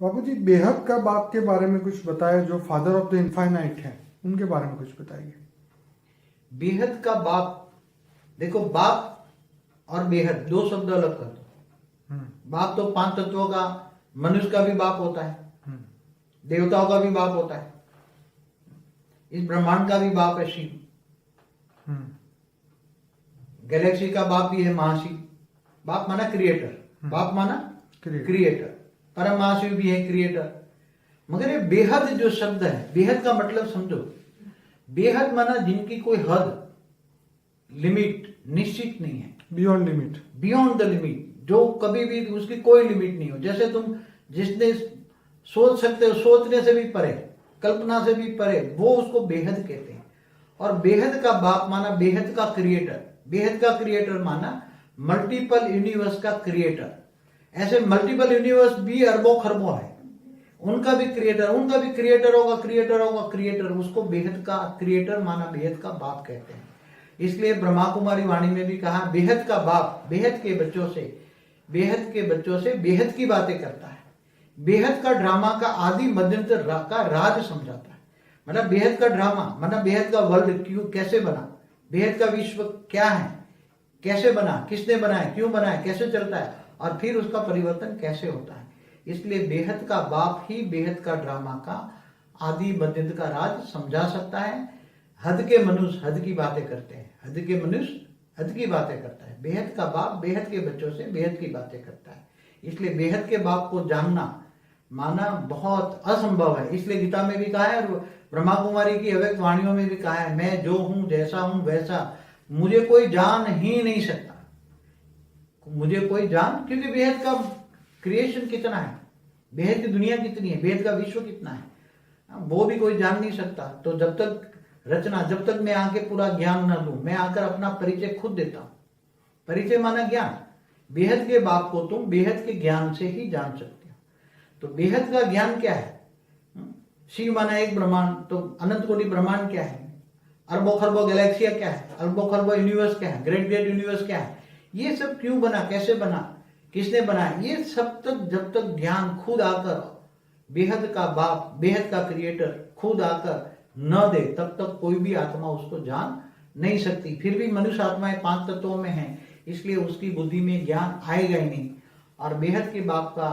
बाबू जी बेहद का बाप के बारे में कुछ बताया जो फादर ऑफ़ द इनफाइनाइट है? उनके बारे में कुछ बताइए। बेहद का बाप देखो बाप और बेहद दो शब्द अलग कर दो। हम्म, बाप तो पाँच तत्वों का मनुष्य का भी बाप होता है। हम्म, देवताओं का भी बाप होता है। इस ब्रह्मांड का भी बाप है शिव। हम्म, गैलेक्सी का बाप भी है महाशिव। बाप माना क्रिएटर बाप माना क्रिएटर परम महाशिव भी है क्रिएटर मगर ये बेहद जो शब्द है बेहद का मतलब समझो बेहद माना जिनकी कोई हद लिमिट निश्चित नहीं है। Beyond limit beyond the limit जो कभी भी उसकी कोई लिमिट नहीं हो। जैसे तुम जिसने सोच सकते हो सोचने से भी परे कल्पना से भी परे वो उसको बेहद कहते हैं। और बेहद का बाप माना बेहद का क्रिएटर बेहद का क्रिएटर माना मल्टीपल यूनिवर्स का क्रिएटर ऐसे मल्टीपल यूनिवर्स भी अरबों खरबों है। उनका भी क्रिएटर उनका भी क्रिएटर होगा क्रिएटर होगा क्रिएटर उसको बेहद का क्रिएटर माना बेहद का बाप कहते हैं। इसलिए ब्रह्मा कुमारी वाणी में भी कहा, बेहद का बाप, बेहद के बच्चों से, बेहद के बच्चों से बेहद की बातें करता है। बेहद का ड्रामा का आदि मध्यंतर का राज समझाता है। मतलब बेहद का ड्रामा मतलब बेहद का वर्ल्ड क्यों, कैसे बना? बेहद का विश्व क्या है? कैसे बना? किसने बनाया? क्यों बनाया? कैसे चलता है? और फिर उसका परिवर्तन कैसे होता है? इसलिए बेहद का बाप ही बेहद का ड्रामा का आदि मध्यंत का राज समझा सकता है। हद के मनुष्य हद की बातें करते हैं। हद के मनुष्य हद की बातें करता है। बेहद का बाप बेहद के बच्चों से बेहद की बातें करता है। इसलिए बेहद के बाप को जानना माना बहुत असंभव है। इसलिए गीता में भी कहा है और ब्रह्मा कुमारी की अव्यक्त वाणियों में भी कहा है, मैं जो हूँ जैसा हूँ वैसा मुझे कोई जान ही नहीं सकता। मुझे कोई जान क्योंकि बेहद का क्रिएशन कितना है? बेहद की दुनिया कितनी है? बेहद का विश्व कितना है? हाँ, वो भी कोई जान नहीं सकता। तो जब तक रचना जब तक मैं आके पूरा ज्ञान न लूँ मैं आकर अपना परिचय खुद देता हूँ। परिचय माना ज्ञान। बेहद के बाप को तुम बेहद के ज्ञान से ही जान सकते हो। तो बेहद का ज्ञान क्या है? हम्म? शिव माना एक ब्रह्मांड तो अनंत कोटि ब्रह्मांड क्या है? अरबों खरबों गैलेक्सिया क्या है? अरबों खरबों यूनिवर्स क्या है? ग्रेट ग्रेट यूनिवर्स क्या है? ये सब क्यों बना? कैसे बना? किसने बनाया? ये सब तक जब तक ध्यान खुद आकर, बेहद का बाप, बेहद का क्रिएटर खुद आकर न दे, तब तक कोई भी आत्मा उसको जान नहीं सकती। फिर भी मनुष्य आत्माएँ पाँच तत्वों में है, इसलिए उसकी बुद्धि में ज्ञान आएगा ही नहीं। और बेहद के बाप का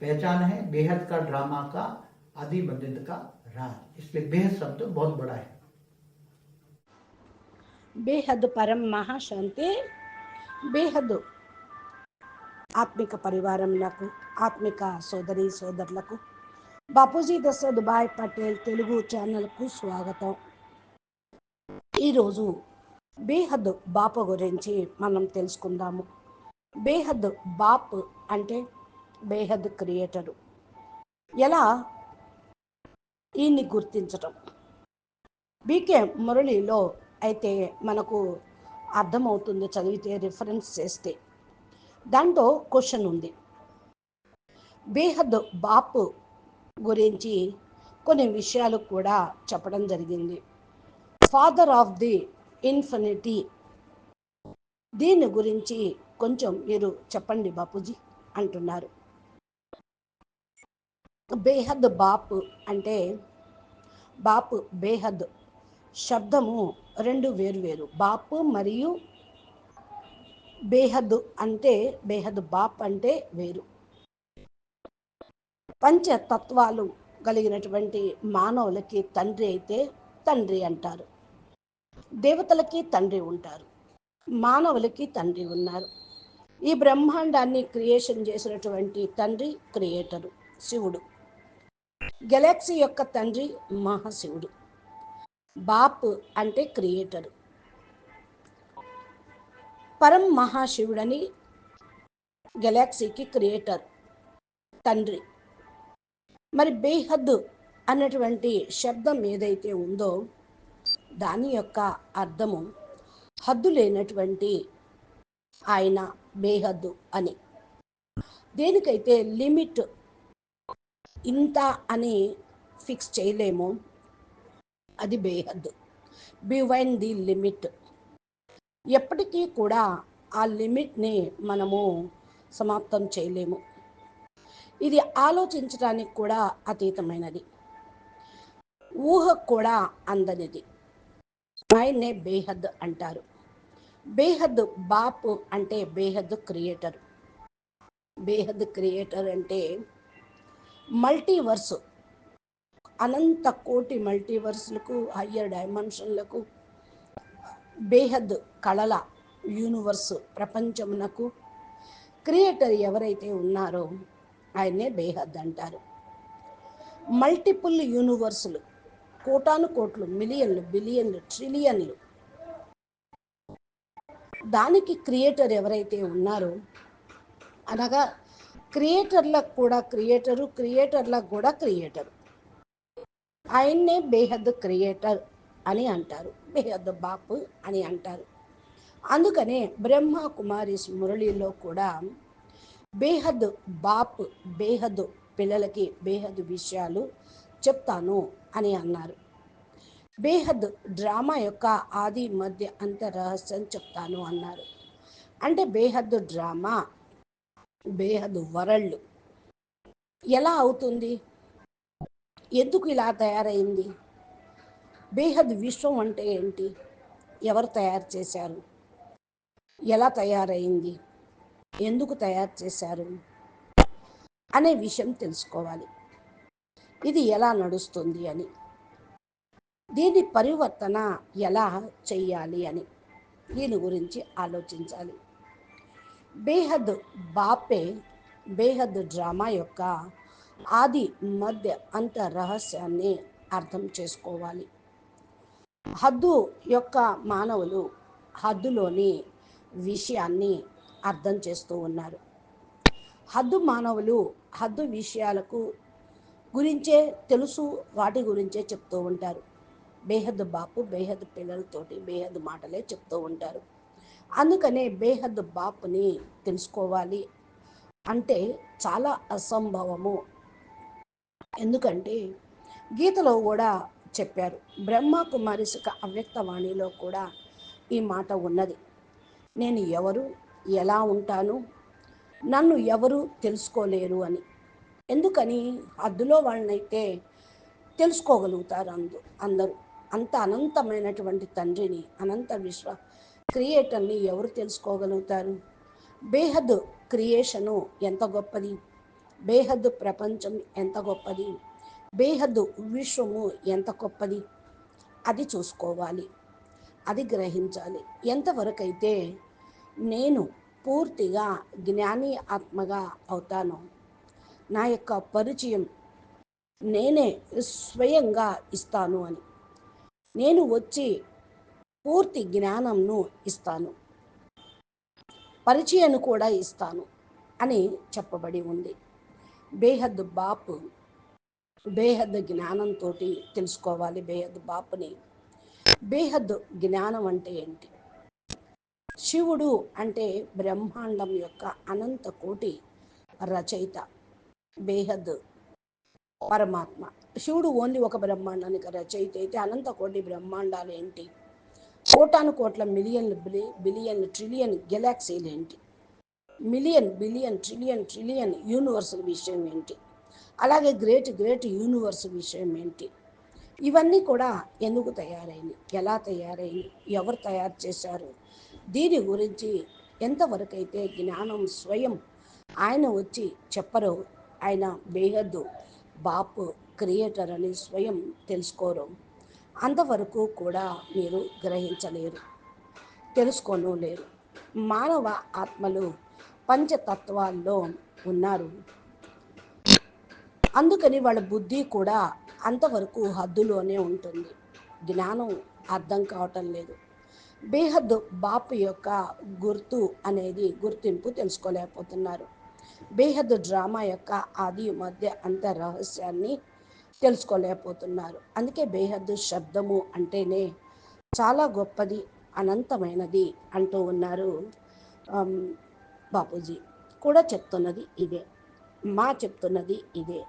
पहचान है, बेहद का ड्रामा का आदि मध्य का राज। इसलिए बेहद शब्द तो बहुत बड़ा है। बेहद परम महाशांति బేహద్ ఆత్మిక పరివారములకు ఆత్మిక సోదరి సోదరులకు బాపూజీ దశ దుబాయ్ పటేల్ తెలుగు ఛానల్కు స్వాగతం. ఈరోజు బేహద్ బాప గురించి మనం తెలుసుకుందాము. బేహద్ బాప్ అంటే బేహద్ క్రియేటరు. ఎలా? ఈయన్ని గుర్తించటం. బీకే మురళిలో అయితే మనకు అర్థమవుతుంది చదివితే రిఫరెన్స్ చేస్తే. దాంట్లో క్వశ్చన్ ఉంది. బేహద్ బాప్ గురించి కొన్ని విషయాలు కూడా చెప్పడం జరిగింది. ఫాదర్ ఆఫ్ ది ఇన్ఫినిటీ దీని గురించి కొంచెం మీరు చెప్పండి బాపూజీ అంటున్నారు. బేహద్ బాప్ అంటే బాపు బేహద్ శబ్దము రెండు వేరు వేరు. బాప్ మరియు బేహద్ అంటే బేహద్ బాప్ అంటే వేరు. పంచతత్వాలు కలిగినటువంటి మానవులకి తండ్రి అయితే తండ్రి అంటారు. దేవతలకి తండ్రి ఉంటారు. మానవులకి తండ్రి ఉన్నారు. ఈ బ్రహ్మాండాన్ని క్రియేషన్ చేసినటువంటి తండ్రి క్రియేటరు శివుడు. గెలాక్సీ యొక్క తండ్రి మహాశివుడు. బాప్ అంటే క్రియేటర్. పరం మహాశివుడని గెలాక్సీకి క్రియేటర్ తండ్రి. మరి బేహద్ అన్నటువంటి శబ్దం ఏదైతే ఉందో దాని యొక్క అర్థము హద్దు లేనటువంటి ఆయన బేహద్దు అని. దేనికైతే లిమిట్ ఇంత అని ఫిక్స్ చేయలేము అది బేహద్దు. బివైన్ ది లిమిట్ ఎప్పటికీ కూడా ఆ లిమిట్ని మనము సమాప్తం చేయలేము. ఇది ఆలోచించడానికి కూడా అతీతమైనది. ఊహ కూడా అందనిది. ఆయన్నే బేహద్ అంటారు. బేహద్ బాప్ అంటే బేహద్ క్రియేటర్. బేహద్ క్రియేటర్ అంటే మల్టీవర్స్. అనంత కోటి మల్టీవర్స్లకు హయ్యర్ డైమెన్షన్లకు బేహద్ కళల యూనివర్స్ ప్రపంచమునకు క్రియేటర్ ఎవరైతే ఉన్నారో ఆయనే బేహద్ అంటారు. మల్టిపుల్ యూనివర్సులు కోటాను కోట్లు మిలియన్లు బిలియన్లు ట్రిలియన్లు. దానికి క్రియేటర్ ఎవరైతే ఉన్నారో అనగా క్రియేటర్లకు కూడా క్రియేటరు క్రియేటర్లకు కూడా క్రియేటర్. ఆయన్నే బేహద్ క్రియేటర్ అని అంటారు. బేహద్ బాపు అని అంటారు. అందుకనే బ్రహ్మ కుమారి మురళిలో కూడా బేహద్ బాప్ బేహద్ పిల్లలకి బేహద్ విషయాలు చెప్తాను అని అన్నారు. బేహద్ డ్రామా యొక్క ఆది మధ్య అంత రహస్యం చెప్తాను అన్నారు. అంటే బేహద్ డ్రామా బేహద్ వరల్డ్ ఎలా అవుతుంది? ఎందుకు ఇలా తయారైంది? బేహద్ విశ్వం అంటే ఏంటి? ఎవరు తయారు చేశారు? ఎలా తయారైంది? ఎందుకు తయారు చేశారు? అనే విషయం తెలుసుకోవాలి. ఇది ఎలా నడుస్తుంది అని. దీని పరివర్తన ఎలా చెయ్యాలి అని. దీని గురించి ఆలోచించాలి. బేహద్ బాపే బేహద్ డ్రామా యొక్క ఆది మధ్య అంత రహస్యాన్ని అర్థం చేసుకోవాలి. హద్దు యొక్క మానవులు హద్దులోని విషయాన్ని అర్థం చేస్తూ ఉన్నారు. హద్దు మానవులు హద్దు విషయాలకు గురించే తెలుసు వాటి గురించే చెప్తూ ఉంటారు. బేహద్ బాపు బేహద్ పిల్లలతోటి బేహద్ మాటలే చెప్తూ ఉంటారు. అందుకనే బేహద్ బాపుని తెలుసుకోవాలి. అంటే చాలా అసంభవము ఎందుకంటే గీతలో కూడా చెప్పారు బ్రహ్మ కుమారి సుఖ అవ్యక్తవాణిలో కూడా ఈ మాట ఉన్నది. నేను ఎవరు ఎలా ఉంటాను నన్ను ఎవరు తెలుసుకోలేరు అని. ఎందుకని? హద్దులో వాళ్ళనైతే తెలుసుకోగలుగుతారు అందు అందరూ. అంత అనంతమైనటువంటి తండ్రిని అనంత విశ్వ క్రియేటర్ని ఎవరు తెలుసుకోగలుగుతారు? బేహద్ క్రియేషను ఎంత గొప్పది? బేహద్దు ప్రపంచం ఎంత గొప్పది? బేహద్దు విశ్వము ఎంత గొప్పది? అది చూసుకోవాలి. అది గ్రహించాలి. ఎంతవరకైతే నేను పూర్తిగా జ్ఞాని ఆత్మగా అవుతానో నా యొక్క పరిచయం నేనే స్వయంగా ఇస్తాను అని. నేను వచ్చి పూర్తి జ్ఞానంను ఇస్తాను. పరిచయాన్ని కూడా ఇస్తాను అని చెప్పబడి ఉంది. బేహద్ బాపు బేహద్ జ్ఞానంతో తెలుసుకోవాలి బేహద్ బాపుని. బేహద్ జ్ఞానం అంటే ఏంటి? శివుడు అంటే బ్రహ్మాండం యొక్క అనంత కోటి రచయిత బేహద్ పరమాత్మ. శివుడు ఓన్లీ ఒక బ్రహ్మాండానికి రచయిత అయితే అనంత కోటి బ్రహ్మాండాలు ఏంటి? కోటాను కోట్ల మిలియన్లు బిలి బిలియన్లు ట్రిలియన్ గెలాక్సీలు ఏంటి? Million billion trillion trillion universe విషయం ఏంటి? అలాగే గ్రేట్ గ్రేట్ యూనివర్స్ విషయం ఏంటి? ఇవన్నీ కూడా ఎందుకు తయారైంది ఎలా తయారైనవి ఎవరు తయారు చేశారు? దీని గురించి ఎంతవరకు అయితే జ్ఞానం స్వయం ఆయన వచ్చి చెప్పరు ఆయన బేహద్దు బాపు క్రియేటర్ అని స్వయం తెలుసుకోరు అంతవరకు కూడా మీరు గ్రహించలేరు తెలుసుకోను లేరు. మానవ ఆత్మలు పంచతత్వాల్లో ఉన్నారు. అందుకని వాళ్ళ బుద్ధి కూడా అంతవరకు హద్దులోనే ఉంటుంది. జ్ఞానం అర్థం కావటం లేదు. బేహద్ బాపు యొక్క గుర్తు అనేది గుర్తింపు తెలుసుకోలేకపోతున్నారు. బేహద్ డ్రామా యొక్క ఆది మధ్య అంత రహస్యాన్ని తెలుసుకోలేకపోతున్నారు. అందుకే బేహద్ శబ్దము అంటేనే చాలా గొప్పది అనంతమైనది అంటూ ఉన్నారు. బాపూజీ కూడా చెప్తున్నది ఇదే. మా చెప్తున్నది ఇదే.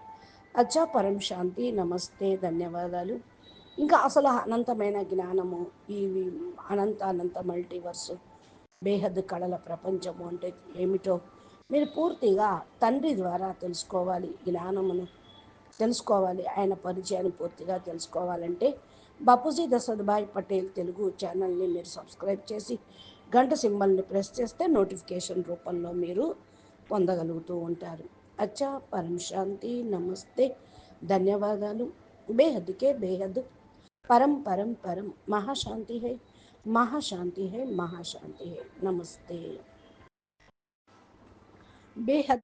అచ్చా పరం శాంతి నమస్తే ధన్యవాదాలు. ఇంకా అసలు అనంతమైన జ్ఞానము ఈ అనంత అనంత మల్టీవర్స్ బేహద్ కళల ప్రపంచము అంటే ఏమిటో మీరు పూర్తిగా తండ్రి ద్వారా తెలుసుకోవాలి జ్ఞానమును తెలుసుకోవాలి ఆయన పరిచయాన్ని పూర్తిగా తెలుసుకోవాలంటే బాపూజీ దశరథభాయ్ పటేల్ తెలుగు ఛానల్ని మీరు సబ్స్క్రైబ్ చేసి గంట సింబల్ని ప్రెస్ చేస్తే నోటిఫికేషన్ రూపంలో మీరు పొందగలుగుతూ ఉంటారు. అచ్చా పరం శాంతి నమస్తే. ధన్యవాదాలు. బేహద్కే బేహద్. పరం పరం పరం. మహాశాంతి హై. మహాశాంతి హై. మహాశాంతి హై. నమస్తే. బేహద్